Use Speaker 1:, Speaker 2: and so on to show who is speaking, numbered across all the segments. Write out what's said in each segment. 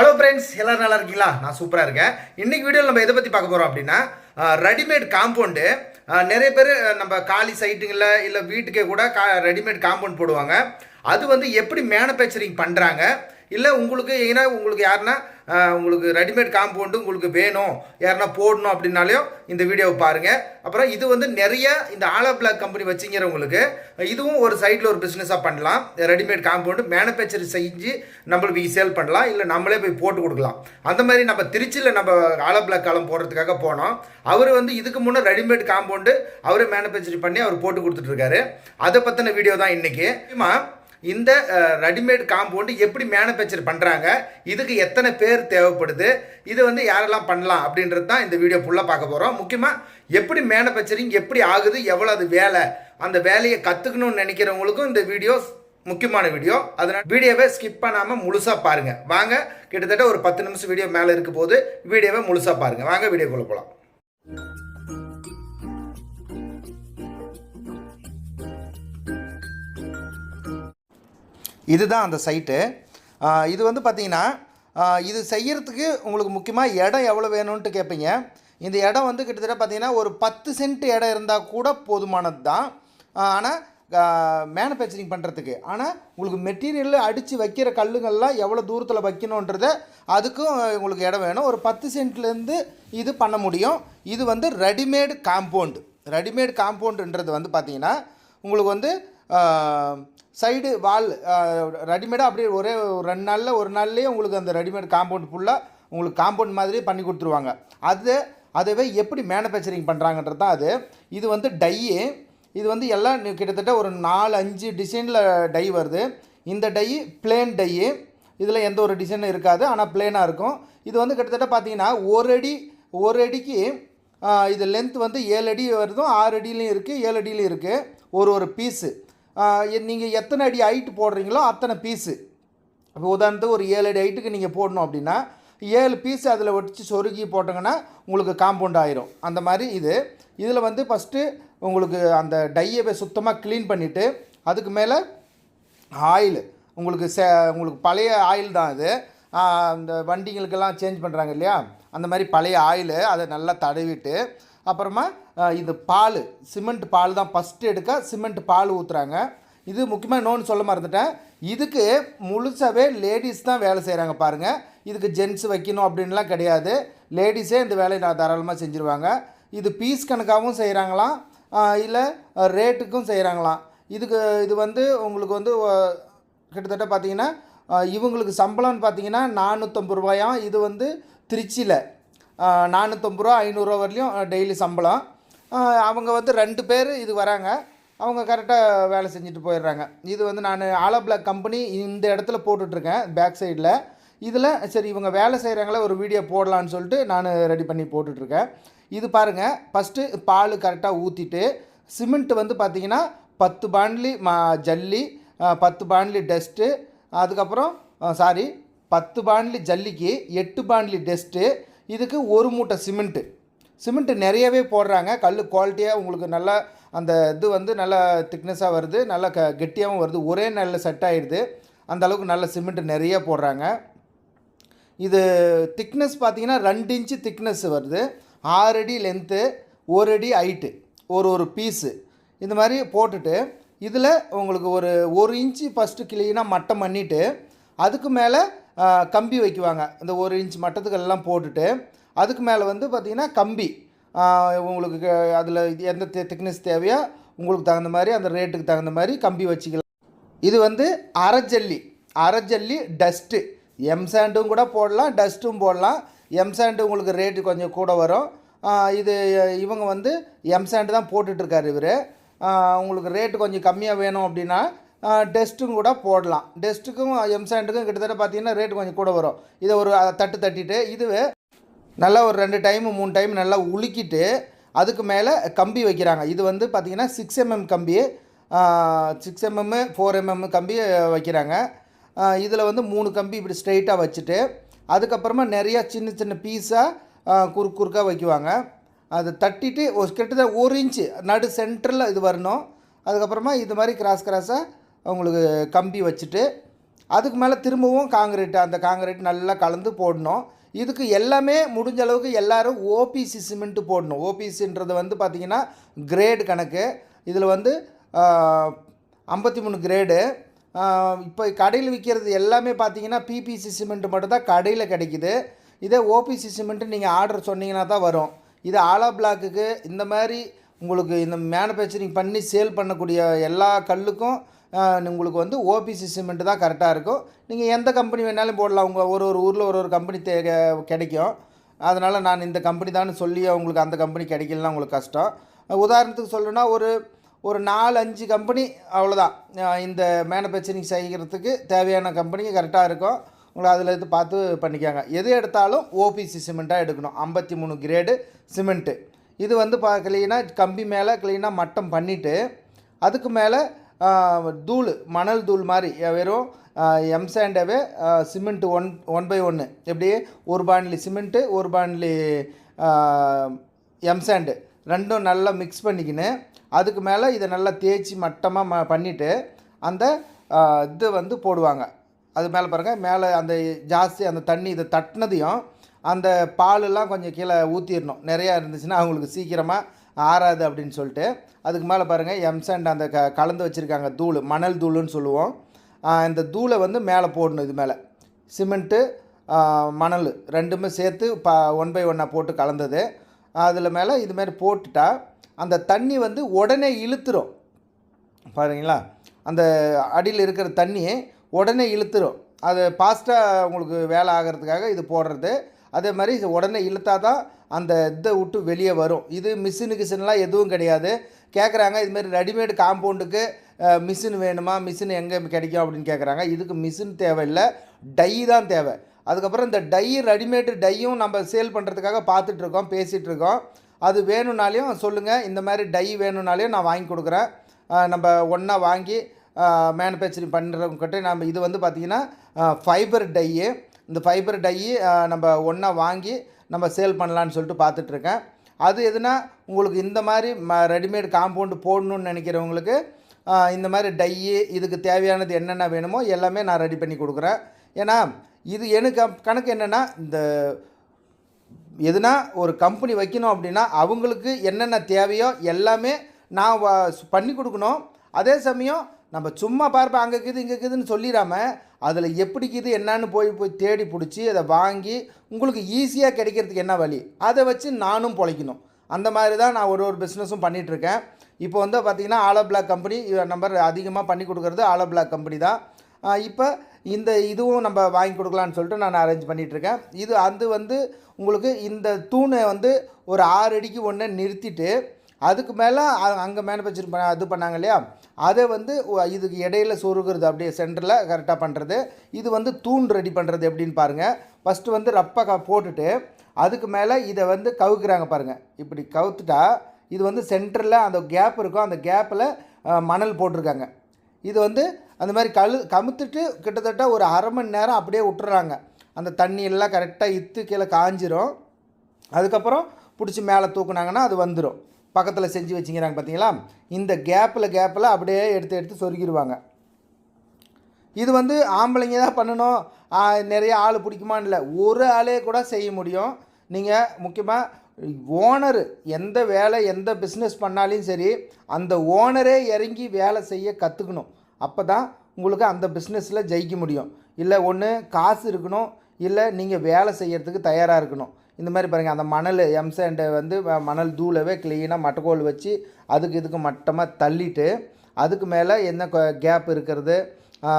Speaker 1: Hello friends எல்லோரும் நல்லா இருக்கீங்களா? நான் சூப்பராக இருக்கேன். இன்னைக்கு வீடியோவில் நம்ம எதை பற்றி பார்க்க போகிறோம் அப்படின்னா ரெடிமேட் காம்பவுண்டு நிறைய பேர் நம்ம காலி சைட்டுங்களில் இல்லை வீட்டுக்கே கூட கா ரெடிமேட் காம்பவுண்ட் போடுவாங்க. அது வந்து எப்படி மேனுஃபேக்சரிங் பண்ணுறாங்க இல்லை உங்களுக்கு ஏன்னா உங்களுக்கு யாருன்னா உங்களுக்கு ரெடிமேட் காம்பவுண்டு உங்களுக்கு வேணும். யாருன்னா போடணும் அப்படின்னாலையும் இந்த வீடியோவை பாருங்கள் அப்புறம் இது வந்து நிறைய இந்த ஆலா பிளாக் கம்பெனி வச்சுங்கிறவங்களுக்கு இதுவும் ஒரு சைடில் ஒரு பிஸ்னஸாக பண்ணலாம். ரெடிமேட் காம்பவுண்டு மேனுஃபேக்சர் செஞ்சு நம்மளுக்கு சேல் பண்ணலாம். இல்லை நம்மளே போய் போட்டு கொடுக்கலாம். அந்த மாதிரி நம்ம திருச்சியில் நம்ம ஆலா பிளாக் காலம் போடுறதுக்காக போனோம். அவர் வந்து இதுக்கு முன்னே ரெடிமேட் காம்பவுண்டு அவரே மேனுஃபேக்சரிங் பண்ணி அவர் போட்டு கொடுத்துட்ருக்காரு அதை பற்றின வீடியோ தான் இன்றைக்கி முக்கியமாக இந்த ரெடிமேட் காம்பவுண்டு எப்படி மேனுஃபேக்சர் பண்ணுறாங்க இதுக்கு எத்தனை பேர் தேவைப்படுது இது வந்து யாரெல்லாம் பண்ணலாம் அப்படின்றது தான் இந்த வீடியோ ஃபுல்லாக பார்க்க போகிறோம் முக்கியமாக எப்படி மேனுஃபேக்சரிங் எப்படி ஆகுது எவ்வளோ அது வேலை அந்த வேலையை கற்றுக்கணும்னு நினைக்கிறவங்களுக்கும் இந்த வீடியோ முக்கியமான வீடியோ அதனால் வீடியோவை ஸ்கிப் பண்ணாமல் முழுசாக பாருங்கள் வாங்க கிட்டத்தட்ட ஒரு பத்து நிமிஷம் வீடியோ மேலே இருக்க போது வீடியோவை முழுசாக பாருங்கள் வாங்க வீடியோக்குள்ளே போகலாம் இதுதான் அந்த சைட்டு. இது வந்து பார்த்திங்கன்னா இது செய்யறதுக்கு உங்களுக்கு முக்கியமாக இடம் எவ்வளோ வேணும்ன்ட்டு கேட்பீங்க. இந்த இடம் வந்து கிட்டத்தட்ட பார்த்தீங்கன்னா ஒரு பத்து சென்ட் இடம் இருந்தால் கூட போதுமானது தான். ஆனால் மேனுஃபேக்சரிங் பண்ணுறதுக்கு ஆனால் உங்களுக்கு மெட்டீரியல் அடித்து வைக்கிற கல்லுங்கள்லாம் எவ்வளோ தூரத்தில் வைக்கணுன்றத அதுக்கும் உங்களுக்கு இடம் வேணும். ஒரு பத்து சென்ட்லேருந்து இது பண்ண முடியும். இது வந்து ரெடிமேடு காம்பவுண்டு ரெடிமேட் காம்பவுண்டுன்றது வந்து பார்த்திங்கன்னா உங்களுக்கு வந்து சைடு வால் ரெடிமேடாக அப்படியே ஒரே ஒரு ரெண்டு நாளில் ஒரு நாள்லேயே உங்களுக்கு அந்த ரெடிமேட் காம்பவுண்ட் ஃபுல்லாக உங்களுக்கு காம்பவுண்ட் மாதிரி பண்ணி கொடுத்துருவாங்க. அது அதுவே எப்படி மேனுஃபேக்சரிங் பண்ணுறாங்கன்றது தான் அது. இது வந்து டையு இது வந்து எல்லாம் கிட்டத்தட்ட ஒரு நாலு அஞ்சு டிசைனில் டை வருது. இந்த டை பிளேன் டையு இதில் எந்த ஒரு டிசைனும் இருக்காது ஆனால் பிளேனாக இருக்கும். இது வந்து கிட்டத்தட்ட பார்த்தீங்கன்னா ஒரு அடி ஒரு அடிக்கு இது லென்த் வந்து ஏழு அடி வருதும் ஆறு அடியிலையும் இருக்குது ஏழு அடியிலையும் இருக்குது ஒரு ஒரு பீஸு நீங்கள் எத்தனை அடி ஹைட்டு போடுறீங்களோ அத்தனை பீஸு இப்போ உதாரணத்துக்கு ஒரு ஏழு அடி ஹைட்டுக்கு நீங்கள் போடணும் அப்படின்னா ஏழு பீஸ் அதில் ஒட்டிச்சு சொருகி போட்டோங்கன்னா உங்களுக்கு காம்பவுண்ட் ஆயிரும். அந்த மாதிரி இது. இதில் வந்து ஃபஸ்ட்டு உங்களுக்கு அந்த டையை சுத்தமாக க்ளீன் பண்ணிவிட்டு அதுக்கு மேலே ஆயில் உங்களுக்கு சே உங்களுக்கு பழைய ஆயில் தான் இது. அந்த வண்டிங்களுக்கெல்லாம் சேஞ்ச் பண்ணுறாங்க இல்லையா? அந்த மாதிரி பழைய ஆயில் அதை நல்லா தடவிட்டு அப்புறமா இது பால் சிமெண்ட் பால் தான் ஃபஸ்ட்டு எடுக்க சிமெண்ட் பால் ஊற்றுறாங்க இது முக்கியமாக இன்னொன்று சொல்ல மறந்துட்டேன். இதுக்கு முழுசாகவே லேடிஸ் தான் வேலை செய்கிறாங்க பாருங்கள் இதுக்கு ஜென்ஸ் வைக்கணும் அப்படின்லாம் கிடையாது. லேடிஸே இந்த வேலையை நான் தாராளமாக செஞ்சுருவாங்க. இது பீஸ் கணக்காகவும் செய்கிறாங்களாம் இல்லை ரேட்டுக்கும் செய்கிறாங்களாம் இதுக்கு இது வந்து உங்களுக்கு வந்து கிட்டத்தட்ட பார்த்தீங்கன்னா இவங்களுக்கு சம்பளம்னு பார்த்தீங்கன்னா நானூற்றம்பது ரூபாயாம். இது வந்து திருச்சியில் நானூற்றம்பது ரூபா ஐநூறுரூவா வரலையும் டெய்லி சம்பளம். அவங்க வந்து ரெண்டு பேர் இது வராங்க. அவங்க கரெக்டாக வேலை செஞ்சுட்டு போயிடுறாங்க. இது வந்து நான் ஆலோ பிளாக் கம்பெனி இந்த இடத்துல போட்டுட்ருக்கேன் பேக் சைடில் இதில் சரி இவங்க வேலை செய்கிறாங்களே ஒரு வீடியோ போடலான்னு சொல்லிட்டு நான் ரெடி பண்ணி போட்டுட்ருக்கேன். இது பாருங்கள் ஃபஸ்ட்டு பால் கரெக்டாக ஊற்றிட்டு சிமெண்ட் வந்து பார்த்திங்கன்னா பத்து பாண்ட்லி மா ஜல்லி பத்து பாண்ட்லி டஸ்ட்டு அதுக்கப்புறம் சாரி பத்து பாண்ட்லி ஜல்லிக்கு எட்டு பாண்ட்லி டஸ்ட்டு இதுக்கு ஒரு மூட்டை சிமெண்ட்டு சிமெண்ட்டு நிறையவே போடுறாங்க. கல் குவாலிட்டியாக உங்களுக்கு நல்லா அந்த இது வந்து நல்லா திக்னஸாக வருது. நல்லா க கெட்டியாகவும் வருது. ஒரே நல்ல செட் ஆகிடுது அந்த அளவுக்கு நல்ல சிமெண்ட் நிறைய போடுறாங்க. இது திக்னஸ் பார்த்தீங்கன்னா ரெண்டு இன்ச்சு திக்னஸ் வருது. ஆறு அடி லென்த்து ஒரு அடி ஹைட்டு ஒரு ஒரு பீஸு இந்த மாதிரி போட்டுட்டு இதில் உங்களுக்கு ஒரு ஒரு இன்ச்சு ஃபஸ்ட்டு கிளீனாக மட்டம் பண்ணிவிட்டு அதுக்கு மேலே கம்பி வைக்குவாங்க. இந்த ஒரு இன்ச் மட்டத்துக்கெல்லாம் போட்டுட்டு அதுக்கு மேலே வந்து பார்த்திங்கன்னா கம்பி. உங்களுக்கு அதில் எந்த திக்னஸ் தேவையோ உங்களுக்கு தகுந்த மாதிரி அந்த ரேட்டுக்கு தகுந்த மாதிரி கம்பி வச்சுக்கலாம். இது வந்து அரைஜல்லி. அரைஜல்லி டஸ்ட்டு எம் சாண்டும் கூட போடலாம் டஸ்ட்டும் போடலாம். எம் சாண்டு உங்களுக்கு ரேட்டு கொஞ்சம் கூட வரும். இது இவங்க வந்து எம் சாண்டு தான் போட்டுட்ருக்காரு இவர். உங்களுக்கு ரேட்டு கொஞ்சம் கம்மியாக வேணும் அப்படின்னா டெஸ்ட்டும் கூட போடலாம். டெஸ்ட்டுக்கும் எம்சாண்டுக்கும் கிட்டத்தட்ட பார்த்தீங்கன்னா ரேட்டு கொஞ்சம் கூட வரும். இதை ஒரு தட்டு தட்டிட்டு இதுவே நல்லா ஒரு ரெண்டு டைம் மூணு டைம் நல்லா உலுக்கிட்டு அதுக்கு மேலே கம்பி வைக்கிறாங்க. இது வந்து பார்த்திங்கன்னா சிக்ஸ் எம்எம் கம்பி. சிக்ஸ் எம்எம் ஃபோர் எம்எம் கம்பி வைக்கிறாங்க. இதில் வந்து மூணு கம்பி இப்படி ஸ்ட்ரைட்டாக வச்சுட்டு அதுக்கப்புறமா நிறையா சின்ன சின்ன பீஸாக குறுக்கு குறுக்காக வைக்குவாங்க. அதை தட்டிட்டு ஒரு கிட்டத்தட்ட ஒரு இன்ச்சு நடு சென்டரில் இது வரணும். அதுக்கப்புறமா இது மாதிரி கிராஸ் கிராஸாக உங்களுக்கு கம்பி வச்சுட்டு அதுக்கு மேலே திரும்பவும் காங்கிரீட் அந்த காங்கிரீட் நல்லா கலந்து போடணும். இதுக்கு எல்லாமே முடிஞ்ச அளவுக்கு எல்லோரும் ஓபிசி சிமெண்ட்டு போடணும். ஓபிசின்றது வந்து பார்த்திங்கன்னா கிரேடு கணக்கு. இதில் வந்து ஐம்பத்தி மூணு கிரேடு இப்போ கடையில் விற்கிறது எல்லாமே பார்த்தீங்கன்னா பிபிசி சிமெண்ட்டு மட்டும்தான் கடையில் கிடைக்குது. இதே ஓபிசி சிமெண்ட்டு நீங்கள் ஆர்டர் சொன்னீங்கன்னா தான் வரும். இது ஆலா பிளாக்குக்கு இந்த மாதிரி உங்களுக்கு இந்த மேனுஃபேக்சரிங் பண்ணி சேல் பண்ணக்கூடிய எல்லா கல்லுக்கும் உங்களுக்கு வந்து ஓபிசி சிமெண்ட் தான் கரெக்டாக இருக்கும். நீங்கள் எந்த கம்பெனி வேணாலும் போடலாம். உங்கள் ஒரு ஒரு ஊரில் ஒரு ஒரு கம்பெனி தே கிடைக்கும். அதனால் நான் இந்த கம்பெனி தான் சொல்லி உங்களுக்கு அந்த கம்பெனி கிடைக்கலனா உங்களுக்கு கஷ்டம். உதாரணத்துக்கு சொல்லணுன்னா ஒரு ஒரு நாலு அஞ்சு கம்பெனி அவ்வளோதான் இந்த மேனுஃபேக்சரிங் செய்கிறதுக்கு தேவையான கம்பெனி கரெக்டாக இருக்கும். உங்களை அதில் இது பார்த்து பண்ணிக்காங்க. எது எடுத்தாலும் ஓபிசி சிமெண்ட்டாக எடுக்கணும். ஐம்பத்தி மூணு கிரேடு சிமெண்ட்டு இது வந்து பா க்ளீனாக கம்பி மேலே க்ளீனாக மட்டம் பண்ணிவிட்டு அதுக்கு மேலே தூள் மணல் தூள் மாதிரி வெறும் எம்சாண்டவே சிமெண்ட் ஒன் ஒன் பை ஒன்று எப்படி? ஒரு பாண்டிலி சிமெண்ட்டு ஒரு பாண்டிலி எம்சாண்டு ரெண்டும் நல்லா மிக்ஸ் பண்ணிக்கின்னு அதுக்கு மேலே இதை நல்லா தேய்ச்சி மட்டமாக ம பண்ணிவிட்டு அந்த இது வந்து போடுவாங்க. அது மேலே பாருங்கள் மேலே அந்த ஜாஸ்தி அந்த தண்ணி இதை தட்டினதையும் அந்த பாலெல்லாம் கொஞ்சம் கீழே ஊற்றிடணும் நிறையா இருந்துச்சுன்னா அவங்களுக்கு சீக்கிரமாக ஆறாது அப்படின்னு சொல்லிட்டு அதுக்கு மேலே பாருங்கள் எம்சாண்ட் அந்த க கலந்து வச்சுருக்காங்க தூள் மணல் தூளுன்னு சொல்லுவோம். இந்த தூளை வந்து மேலே போடணும் இது மேலே. சிமெண்ட்டு மணல் ரெண்டுமே சேர்த்து ப ஒன் பை ஒன்னாக போட்டு கலந்தது. அதில் மேலே இதுமாரி போட்டுட்டா அந்த தண்ணி வந்து உடனே இழுத்துரும். பாருங்களா? அந்த அடியில் இருக்கிற தண்ணி உடனே இழுத்துரும். அது ஃபாஸ்ட்டாக உங்களுக்கு வேலை ஆகிறதுக்காக இது போடுறது. அதே மாதிரி உடனே இழுத்தா தான் அந்த இதை விட்டு வெளியே வரும். இது மிஷினு கிஷின்லாம் எதுவும் கிடையாது. கேட்குறாங்க இதுமாரி ரெடிமேட் காம்பவுண்டுக்கு மிஷின் வேணுமா? மிஷின் எங்கே கிடைக்கும் அப்படின்னு கேட்குறாங்க இதுக்கு மிஷின் தேவையில்லை. டை தான் தேவை. அதுக்கப்புறம் இந்த டை ரெடிமேடு டையும் நம்ம சேல் பண்ணுறதுக்காக பார்த்துட்ருக்கோம் பேசிகிட்ருக்கோம் அது வேணும்னாலையும் சொல்லுங்கள் இந்த மாதிரி டை வேணும்னாலையும் நான் வாங்கி கொடுக்குறேன். நம்ம ஒன்றா வாங்கி மேனுஃபேக்சரிங் பண்ணுறவங்ககிட்ட நம்ம இது வந்து பார்த்திங்கன்னா ஃபைபர் டையு இந்த ஃபைபர் டையை நம்ம ஒன்றா வாங்கி நம்ம சேல் பண்ணலான்னு சொல்லிட்டு பார்த்துட்ருக்கேன். அது எதுனா உங்களுக்கு இந்த மாதிரி ம ரெடிமேட் காம்பவுண்டு போடணும்னு நினைக்கிறவங்களுக்கு இந்த மாதிரி டையி இதுக்கு தேவையானது என்னென்ன வேணுமோ எல்லாமே நான் ரெடி பண்ணி கொடுக்குறேன். ஏன்னா இது எனக்கு கணக்கு என்னென்னா இந்த எதுனா ஒரு கம்பெனி வைக்கணும் அப்படின்னா அவங்களுக்கு என்னென்ன தேவையோ எல்லாமே நான் பண்ணி கொடுக்கணும். அதே சமயம் நம்ம சும்மா பார்ப்பேன் அங்கே இருக்குது இங்கே இருக்குதுன்னு சொல்லிடாம அதில் எப்படி இருக்குது போய் போய் தேடி பிடிச்சி அதை வாங்கி உங்களுக்கு ஈஸியாக கிடைக்கிறதுக்கு என்ன வழி? அதை வச்சு நானும் பொழைக்கணும். அந்த மாதிரி தான் நான் ஒரு ஒரு பிஸ்னஸும் பண்ணிகிட்ருக்கேன் இப்போ வந்து பார்த்திங்கன்னா ஆலோ பிளாக் கம்பெனி நம்பர் அதிகமாக பண்ணி கொடுக்குறது ஆலோ பிளாக் கம்பெனி தான் இப்போ இந்த இதுவும் நம்ம வாங்கி கொடுக்கலான்னு சொல்லிட்டு நான் அரேஞ்ச் பண்ணிகிட்ருக்கேன் இது அது வந்து உங்களுக்கு இந்த தூணை வந்து ஒரு ஆறு அடிக்கு ஒன்று நிறுத்திட்டு அதுக்கு மேலே அங்கே மேனுஃபேக்சர் பண்ண இது பண்ணாங்க இல்லையா? அதை வந்து இதுக்கு இடையில சொருகிறது அப்படியே சென்டரில் கரெக்டாக பண்ணுறது இது வந்து தூண் ரெடி பண்ணுறது எப்படின்னு பாருங்கள் ஃபஸ்ட்டு வந்து ரப்பை க போட்டுட்டு அதுக்கு மேலே இதை வந்து கவுக்குறாங்க பாருங்கள் இப்படி கவுத்துட்டா இது வந்து சென்டரில் அந்த கேப் இருக்கும். அந்த கேப்பில் மணல் போட்டிருக்காங்க. இது வந்து அந்த மாதிரி கழு கமுத்துட்டு கிட்டத்தட்ட ஒரு அரை மணி நேரம் அப்படியே விட்டுறாங்க. அந்த தண்ணி எல்லாம் கரெக்டாக இத்து கீழே காஞ்சிரும். அதுக்கப்புறம் பிடிச்சி மேலே தூக்குனாங்கன்னா அது வந்துடும் பக்கத்தில் செஞ்சு வச்சுங்கிறாங்க பார்த்தீங்களா இந்த கேப்பில் கேப்பில் அப்படியே எடுத்து எடுத்து சொருகிடுவாங்க இது வந்து ஆம்பளைங்க தான் பண்ணணும். நிறைய ஆள் பிடிக்குமான்னு இல்லை. ஒரு ஆளே கூட செய்ய முடியும். நீங்கள் முக்கியமாக ஓனர் எந்த வேலை எந்த பிஸ்னஸ் பண்ணாலும் சரி அந்த ஓனரே இறங்கி வேலை செய்ய கற்றுக்கணும் அப்போ தான் உங்களுக்கு அந்த பிஸ்னஸில் ஜெயிக்க முடியும். இல்லை ஒன்று காசு இருக்கணும். இல்லை நீங்கள் வேலை செய்கிறதுக்கு தயாராக இருக்கணும். இந்த மாதிரி பாருங்கள் அந்த மணல் எம்சேண்டை வந்து மணல் தூளவே க்ளீனாக மட்டக்கோல் வச்சு அதுக்கு இதுக்கு மட்டமாக தள்ளிட்டு அதுக்கு மேலே என்ன கேப் இருக்கிறது?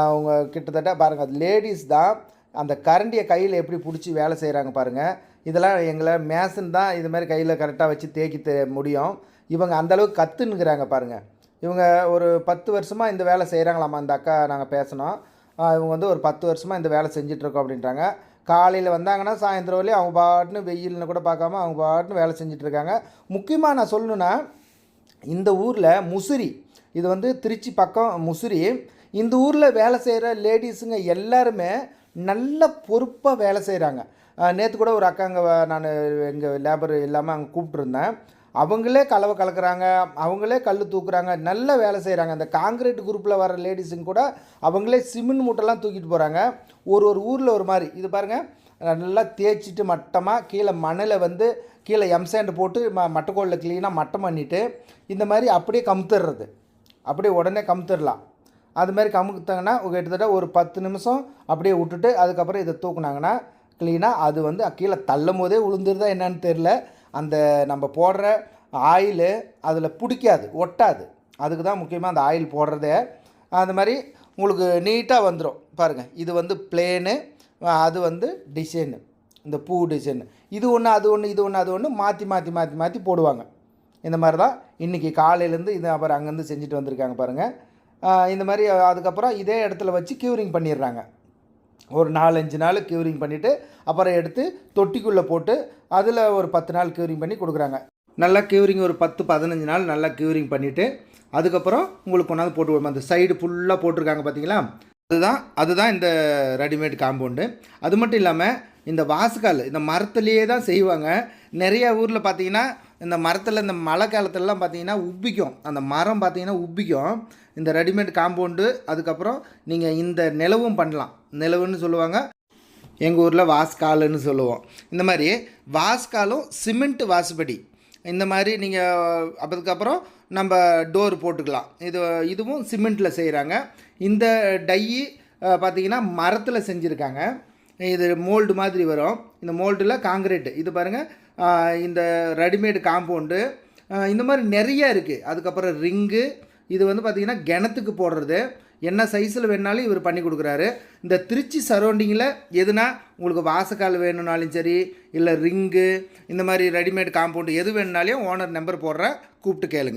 Speaker 1: அவங்க கிட்டத்தட்ட பாருங்கள் அது லேடிஸ் தான் அந்த கரண்டியை கையில் எப்படி பிடிச்சி வேலை செய்கிறாங்க பாருங்கள் இதெல்லாம் எங்களை மேசன் தான் இது மாதிரி கையில் கரெக்டாக வச்சு தேக்கி தே முடியும். இவங்க அந்தளவுக்கு கற்றுனுங்கிறாங்க பாருங்கள் இவங்க ஒரு பத்து வருஷமாக இந்த வேலை செய்கிறாங்களாம்மா அந்த அக்கா நாங்கள் பேசினோம். இவங்க வந்து ஒரு பத்து வருஷமாக இந்த வேலை செஞ்சிட்ருக்கோம் அப்படின்றாங்க. காலையில் வந்தாங்கன்னா சாயந்தரம் வரையும் அவங்க பாட்டுன்னு வெயில்னு கூட பார்க்காம அவங்க பாட்டுன்னு வேலை செஞ்சிட்ருக்காங்க. முக்கியமாக நான் சொல்லணுன்னா இந்த ஊரில் முசிறி இது வந்து திருச்சி பக்கம் முசிறி இந்த ஊரில் வேலை செய்கிற லேடிஸுங்க எல்லாருமே நல்ல பொறுப்பாக வேலை செய்கிறாங்க நேற்று கூட ஒரு அக்காங்க நான் எங்கள் லேபர் இல்லாமல் அங்கே கூப்பிட்ருந்தேன் அவங்களே கலவை கலக்குறாங்க அவங்களே கல் தூக்குறாங்க நல்ல வேலை செய்கிறாங்க அந்த காங்கிரீட் குரூப்பில் வர லேடிஸுங்க கூட அவங்களே சிமெண்ட் மூட்டைலாம் தூக்கிட்டு போகிறாங்க ஒரு ஒரு ஊரில் ஒரு மாதிரி. இது பாருங்கள் நல்லா தேய்ச்சிட்டு மட்டமாக கீழே மணலை வந்து கீழே எம்சாண்ட் போட்டு ம மட்டைக்கோலில் க்ளீனாக மட்டம் பண்ணிவிட்டு இந்த மாதிரி அப்படியே கமுத்துடுறது அப்படியே உடனே கமுத்துடலாம். அது மாதிரி கமுத்தாங்கன்னா கிட்டத்தட்ட ஒரு பத்து நிமிஷம் அப்படியே விட்டுட்டு அதுக்கப்புறம் இதை தூக்குனாங்கன்னா க்ளீனாக அது வந்து கீழே தள்ளும் போதே விழுந்துருதா என்னன்னு தெரில அந்த நம்ம போடுற ஆயிலு அதில் பிடிக்காது ஒட்டாது. அதுக்கு தான் முக்கியமாக அந்த ஆயில் போடுறதே. அந்த மாதிரி உங்களுக்கு நீட்டாக வந்துடும் பாருங்கள் இது வந்து பிளேனு அது வந்து டிசைனு இந்த பூ டிசைன் இது ஒன்று அது ஒன்று இது ஒன்று அது ஒன்று மாற்றி மாற்றி மாற்றி மாற்றி போடுவாங்க. இந்த மாதிரி தான் இன்றைக்கி காலையிலேருந்து இது அப்புறம் அங்கேருந்து செஞ்சுட்டு வந்திருக்காங்க பாருங்கள் இந்த மாதிரி அதுக்கப்புறம் இதே இடத்துல வச்சு க்யூரிங் பண்ணிடுறாங்க. ஒரு நாலஞ்சு நாள் க்யூரிங் பண்ணிவிட்டு அப்புறம் எடுத்து தொட்டிக்குள்ளே போட்டு அதில் ஒரு பத்து நாள் க்யூரிங் பண்ணி கொடுக்குறாங்க. நல்லா க்யூரிங் ஒரு பத்து பதினஞ்சு நாள் நல்லா க்யூரிங் பண்ணிவிட்டு அதுக்கப்புறம் உங்களுக்கு கொண்டாந்து போட்டு விடுவோம். அந்த சைடு ஃபுல்லாக போட்டிருக்காங்க பார்த்தீங்களா அதுதான் அதுதான் இந்த ரெடிமேட் காம்பவுண்டு அது மட்டும் இல்லாமல் இந்த வாசுக்கால் இந்த மரத்துலேயே தான் செய்வாங்க. நிறையா ஊரில் பார்த்தீங்கன்னா இந்த மரத்தில் இந்த மழை காலத்துலலாம் பார்த்தீங்கன்னா உப்பிக்கும். அந்த மரம் பார்த்தீங்கன்னா உப்பிக்கும். இந்த ரெடிமேட் காம்பவுண்டு அதுக்கப்புறம் நீங்கள் இந்த நிலவும் பண்ணலாம். நிலவுன்னு சொல்லுவாங்க. எங்கள் ஊரில் வாஸ்காலுன்னு சொல்லுவோம். இந்த மாதிரி வாஸ்காலும் சிமெண்ட் வாசுபடி. இந்த மாதிரி நீங்கள் அதுக்கப்புறம் நம்ம டோர் போட்டுக்கலாம். இது இதுவும் சிமெண்ட்டில் செய்கிறாங்க இந்த டையி பார்த்தீங்கன்னா மரத்தில் செஞ்சுருக்காங்க. இது மோல்டு மாதிரி வரும். இந்த மோல்டில் காங்கிரீட் இது பாருங்கள் இந்த ரெடிமேடு காம்பவுண்டு இந்த மாதிரி நிறைய இருக்குது அதுக்கப்புறம் ரிங்கு இது வந்து பார்த்திங்கன்னா கிணத்துக்கு போடுறது. என்ன சைஸில் வேணாலும் இவர் பண்ணி கொடுக்குறாரு. இந்த திருச்சி சரௌண்டிங்கில் எதுனா உங்களுக்கு வாசக்கால் வேணும்னாலும் சரி இல்லை ரிங்கு இந்த மாதிரி ரெடிமேட் காம்பவுண்டு எது வேணுனாலையும் ஓனர் நம்பர் போடுற கூப்பிட்டு கேளுங்க.